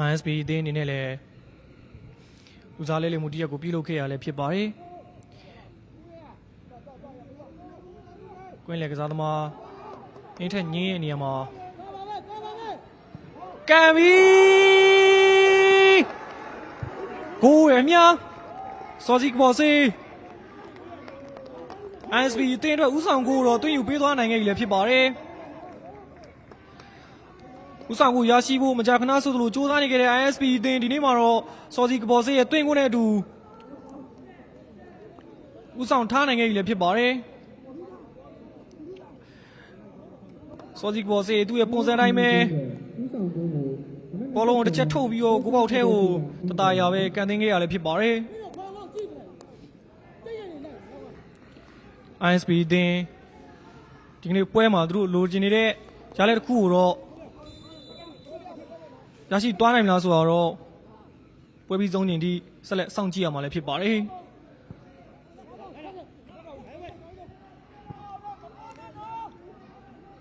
ISP အသင်းအနေနဲ့လည်းလူစားလဲလေမှုတစ်ရက်ကိုပြုလုပ်ခဲ့ရလဲဖြစ်ပါတယ်ကွင်းလေကစားသမားအင်းထက်ညင်းရဲ့နေရာမှာကံပြီကိုရမြစောစီကဘော်စီ ISP အသင်းအတွက်ဥဆောင်ကိုတော့တွင်းယူပေးသွားနိုင်ခဲ့ပြီလည်းဖြစ်ပါတယ် ဥဆောင်ကိုရရှိဖို့မကြာခဏဆိုသလိုစူးစမ်းနေခဲ့တဲ့ ISP အသင်းဒီနေ့မှာတော့စောစီကဘော်စေးရဲ့တွင်းကိုနဲ့အတူဥဆောင်ထားနိုင်ခဲ့ပြီလည်းဖြစ်ပါတယ်စောစီကဘော်စေးသူ့ရဲ့ပုံစံတိုင်းပဲဘောလုံးကိုတစ်ချက်ထုတ်ပြီးတော့ကိုပေါက်ထဲကိုတတရာပဲကန်သိမ်းခဲ့ရလည်းဖြစ်ပါတယ် ISP အသင်းဒီကနေ့ပွဲမှာသူတို့လိုချင်နေတဲ့ရလက်တစ်ခုကိုတော့ ရရှိသွားနိုင်မလားဆိုတော့ပွဲပြီးဆုံးချိန်ထိဆက်လက်စောင့်ကြည့်ရမှာလည်းဖြစ်ပါတယ်